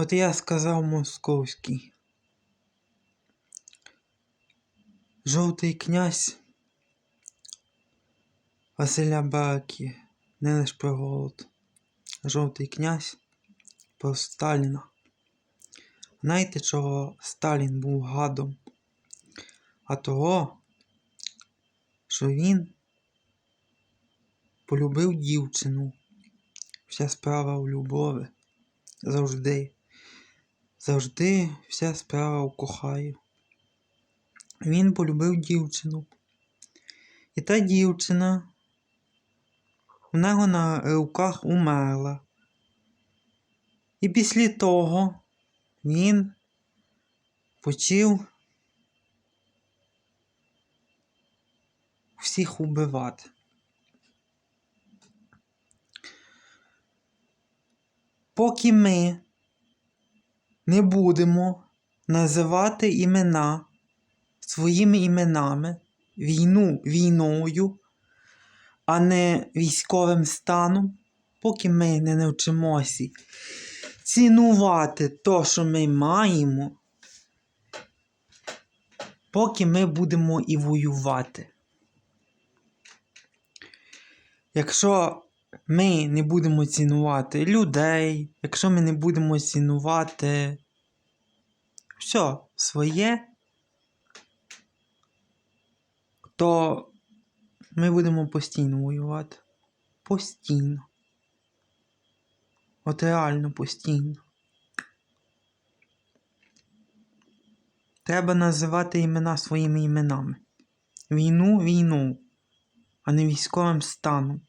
От я сказав московський. Жовтий князь Василя Бакі, не лиш про голод. Жовтий князь про Сталіна. Знаєте, чого Сталін був гадом? А того, що він полюбив дівчину. Вся справа в любові. Завжди. Завжди вся справа в кохаю. Він полюбив дівчину. І та дівчина в нього на руках умерла. І після того він почав всіх убивати. Поки ми не будемо називати імена своїми іменами, війну війною, а не військовим станом, поки ми не навчимося цінувати то, що ми маємо, поки ми будемо і воювати. Якщо ми не будемо цінувати людей, якщо ми не будемо цінувати все своє, то ми будемо постійно воювати. Постійно. От реально постійно. Треба називати імена своїми іменами. Війну війну, а не військовим станом.